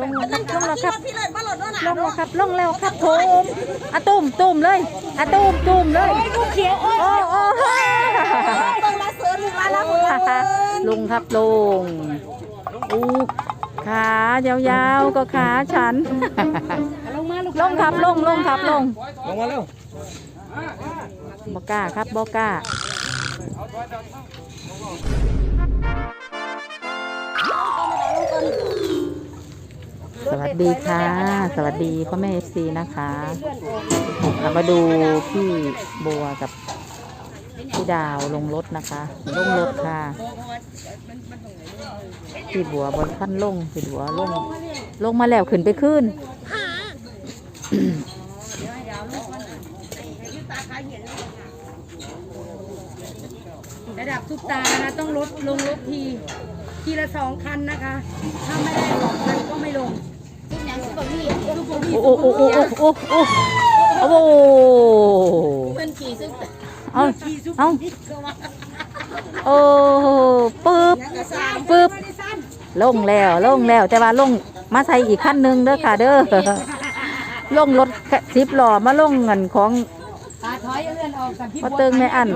ลงแล้วครับลงแล้วครับพี่เลยมาหลดด้วยนะลงแล้วครับลงแล้วครับโถมอะตุ้มตุ้มเลยอะตุ้มตุ้มเลยลูกเขียวโอ้ยโอ้โอ้ฮ่าต้องมาเสือลูกมาแล้วลุงครับลุงอู้ขายาวๆก็ขาฉันลงมาลูกลงครับลงลงครับลงลงมาเร็วบอกล้าครับบอกล้า สวัสดีค่ะ สวัสดีพ่อแม่เอฟซีนะคะเรามาดูพี่บัวกับพี่ดาวลงรถนะคะลงรถค่ะ พี่บัวบนขั้นลงพี่บัวลงลงมาแล้วขึ้นไปขึ้นระดับซุปตานะต้องลดลงรถที ทีละสองคันนะคะ ถ้าไม่ได้สองคันก็ไม่ลง โอ้โอ้โอ้โอ้โอ้โอ้โอ้โหมันขี่ซึ่งเอ้เอาโอ้ปึ๊บปึ๊บลงแล้วลงแล้ว แต่ว่าลงมาใส่อีกขั้นหนึ่งเด้อค่ะเด้อลงรถสิบล้อมาลงเงินของพอเติงไม่อัน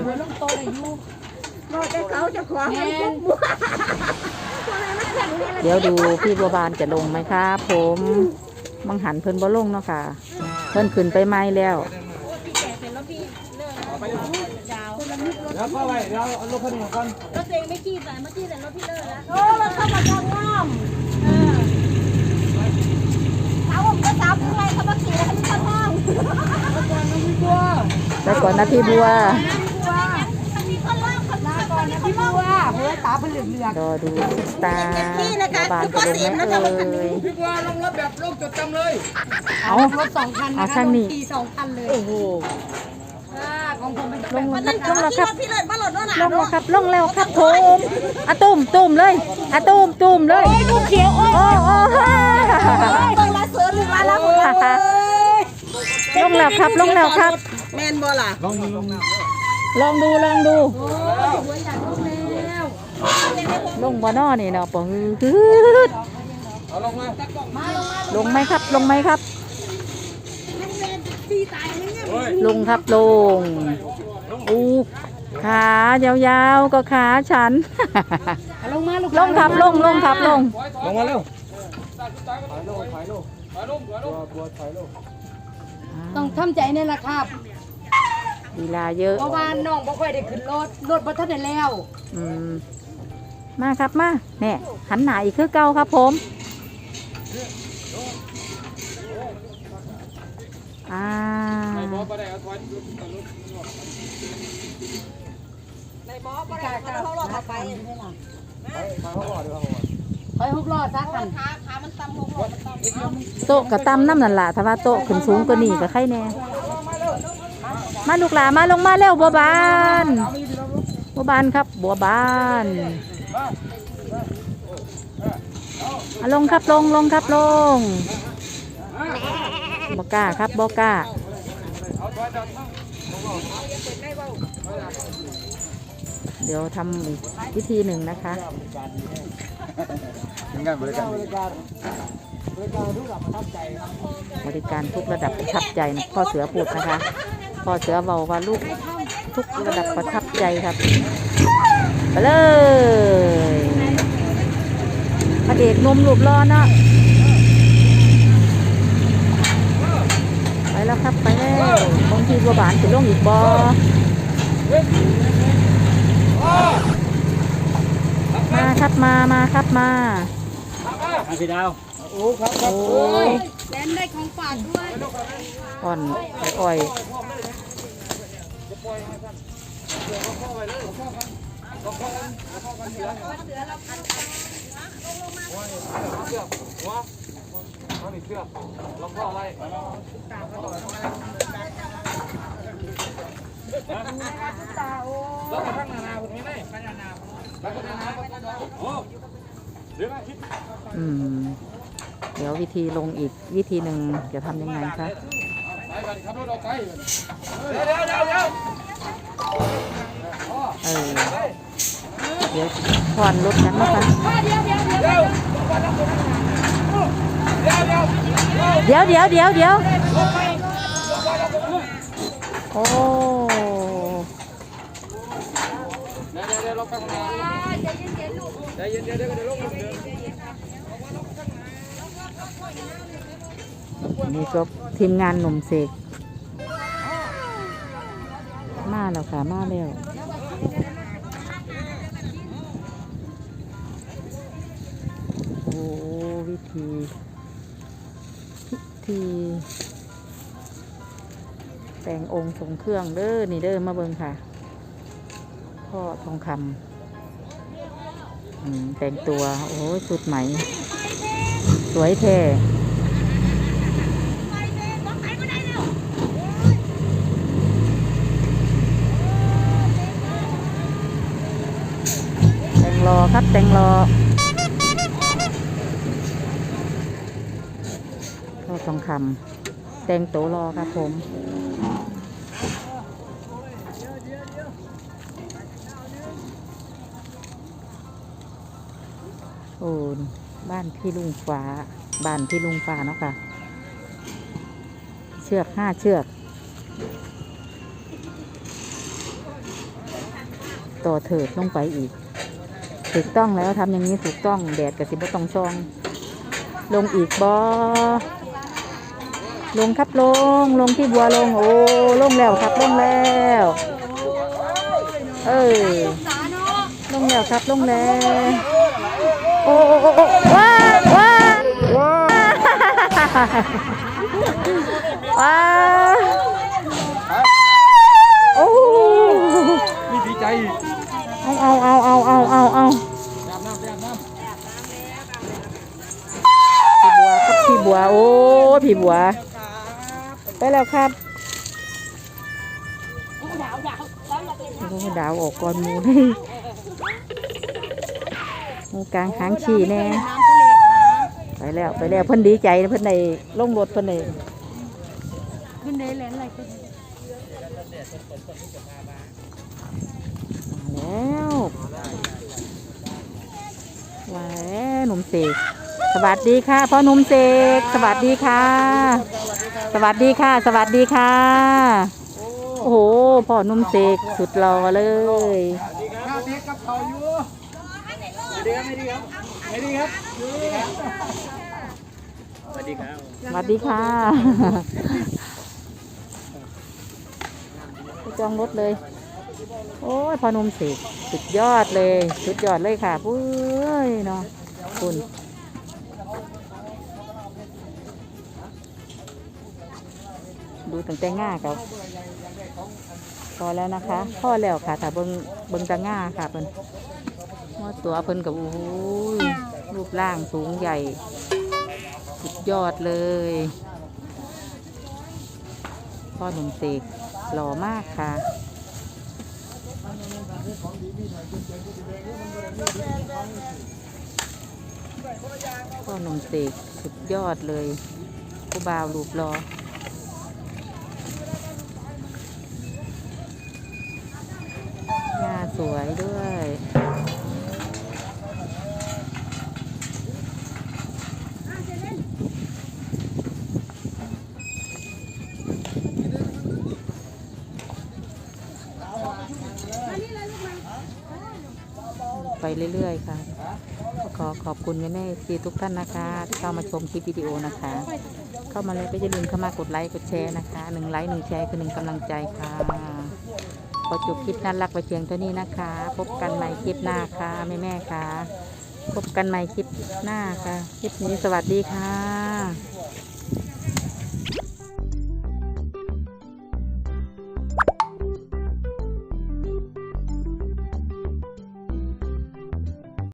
เดี๋ยวดูพี่บัวบานจะลงไหมครับผม มังหันเพิ่นบ่ลงเนาะค่ะ เพิ่นขึ้นไปไม้แล้วแล้วเข้าไปเราเอารถคันนี้ก่อนรถตัวเองไม่ขี่แต่เมื่อกี้แต่รถพี่เลิศแล้วโอ้รถเข้ามาจองง่อมเท้าผมก็ซับทำไมเขามาขี่แล้วเขาไม่เข้าห้องไปก่อนนะพี่บัวมีคนล่างคนล่างก่อนนะพี่บัวเพื่อ ตาเป็นเหลืองรอดูซุปตาบัวบานจะลงไหมเอ่ยพี่บัวลงรถแบบลงจดจำเลยๆเอารถสองคันเอานะคะช่างนี่ขี่สองคันเลยโอ้โหอ่าของผมเป็นลงแล้วครับลงแล้วครับพี่เลยมาหลดด้วยนะลงแล้วครับลงแล้วครับโถมอะตุ้มตุ้มเลยอะตุ้มตุ้มเลยลูกเขียวโอ้ยโอ้โอ้ฮ่าต้องมาเสือลูกมาแล้วลงแล้วครับลงแล้วครับแมนบอล่ะลงลงลองดูลองดูโอ้ยหัวอยากลงแล้วลงบ่นอนี่เนาะปองฮืดเอาลงมามาลงมาลงไหมครับ ลงไหมครับลงเวรตีตายเลยเนี่ยเฮ้ยลงครับลงอู้ขายาวๆก็ขาฉัน ลงมาลูกลงครับลงลงครับลง ลงมาเร็วถ่ายลงถ่ายลงถ่ายลงถ่ายลงบัวถ่ายลงต้องทำใจนี่แหละครับลีลาเยอะเพราะว่าน้องบ่ค่อยได้ขึ้นรถรถบ่ทันได้แล้ว อืม มาครับมาเนี่ยหันหนาอีกคือเก่าครับผมอ่าในบอสบ่ได้เขารอไปไปเขาก่อนดีกว่าคอยหกล้อซักกันขาขามันโต๊ะกระตำน้ำนั่นล่ะถ้าว่าโต๊ะขึ้นสูงกว่านี้ก็ใครแน่มาลูกหลามาลงมาเร็วบัวบานบัวบานครับ บัวบาน ลงครับลงลงครับลงบอก้าครับบอก้าเดี๋ยวทำอีกวิธีหนึ่งนะคะงกันบริการบริการทุกระดับประทับใจนะพ่อเสือพูดนะคะพ่อเสือเบาว่าลูกทุกระดับประทับใจครับ ไปเลยพระเอกหนมรูปรอเนาะไปแล้วครับ ไปแล้วบางทีบัวบานจะลงอีกบอมาครับมามาครับมาพี่ดาวโอ้ครับโอ้ยแลนได้ของฝากด้วยอ่อนอ่อยเอาหนีเชือกลอ งพ่อไว้แล้วมาข้างนานาคุณไม่ได้ข้างนาแล้วก็นานาโอ้เดี๋ยวคิดอืมเดี๋ยววิธีลงอีกวิธีหนึ่งจะทำยังไงคะไปไปขับรถออกไปเดี๋ยวเดี๋ยวเดี๋ยวเดี๋ยวเออ เดี๋ยวผ่อนรถกันนะคะเดี๋ยวเดี๋ยวเดี๋ยวเดี๋ยวโอ้นี่ก็ทีมงานหนุ่มเสกมาแล้วค่ะ มาแล้ว ธีพิธีแต่งองค์ทรงเครื่องเด้อนี่เด้อมาเบิ่งค่ะ พ่อทองคำแต่งตัวโอ้สุดไหม สวยแท้แต่งรอครับแต่งรอก็ท องคำแต่งโตรอครับผมโอ้บ้านพี่ลุงฟ้า บ้านพี่ลุงฟ้าเนาะค่ะ เชือกห้าเชือก ต่อเถิดลงไปอีก ถูกต้องแล้วทำอย่างนี้ถูกต้อง แดดกับสิบต้องซอง ลงอีกบอ ลงครับลงลงที่บัวลงโอ้ลงแล้วครับลงแล้วเออลงแล้วครับลงแล้วโอ้โอ้โอ้ว้าว้าว้าว้าโอ้นี่ดีใจเอาเอาเอาเอาเอาเอาเอาพี่บัวครับพี่บัวโอ้พี่บัว ไปแล้วครับโอ้ดาวออกก่อนหมูนี่หมูกลางหางฉี่แน่ไปแล้วไปแล้วเพิ่นดีใจนะเพิ่นในลงรถเพิ่นในขึ้นได้แลนอะไรขึ้นมาแล้วว้าวหนุ่มเสกสวัสดีค่ะพ่อหนุ่มเสกสวัสดีค่ะ สวัสดีค่ะ สวัสดีค่ะ โอ้โหพ่อนุ่มเสกสุดหล่อเลยข้าวเทกับเขาอยู่ไม่ดีครับไม่ดีครับไม่ดีครับสวัสดีครับสวัสดีค่ะไปจองรถเลย โอ้ยพอนุ่มเสกสุดยอดเลย สุดยอดเลยค่ะปุ้ยเนาะคุณ ตั้งแต่ง่ากับพอแล้วนะคะพ่อแล้วค่ะถ้าเบิงเบิงตะง่าค่ะเพิ่นว่าตัวเพิ่นกับโอ้ยรูปร่างสูงใหญ่ สุดยอดเลยพ่อหนุ่มเสกหล่อมากค่ะพ่อหนุ่มเสกสุดยอดเลยผู้บ่าวรูปรอหน้าส วยด้วย ไปเรื่อยๆ ค่ะ ขอขอบคุณแม่แม่ซีทุกท่านนะคะที่เข้ามาชมคลิปวิดีโอนะคะ เข้ามาแล้วก็อย่าลืมเข้ามากดไลค์กดแชร์นะคะหนึ่งไลค์หนึ่งแชร์คือหนึ่งกำลังใจค่ะ ขอจบคลิปน่ารักไปเพียงเท่านี้นะคะ พบกันใหม่คลิปหน้าค่ะแม่แม่ค่ะ พบกันใหม่คลิปหน้าค่ะ คลิปนี้สวัสดีค่ะ